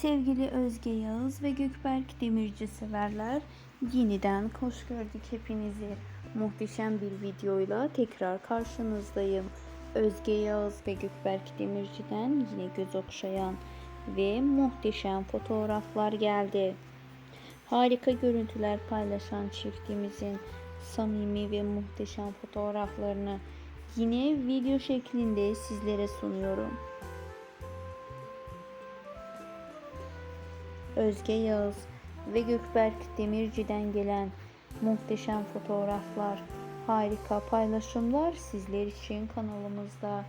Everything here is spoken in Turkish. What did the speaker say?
Sevgili Özge Yağız ve Gökberk Demirci severler yeniden hoş gördük hepinizi. Muhteşem bir videoyla tekrar karşınızdayım. Özge Yağız ve Gökberk Demirci'den yine göz okşayan ve muhteşem fotoğraflar geldi. Harika görüntüler paylaşan çiftimizin samimi ve muhteşem fotoğraflarını yine video şeklinde sizlere sunuyorum. Özge Yağız ve Gökberk Demirci'den gelen muhteşem fotoğraflar, harika paylaşımlar sizler için kanalımızda.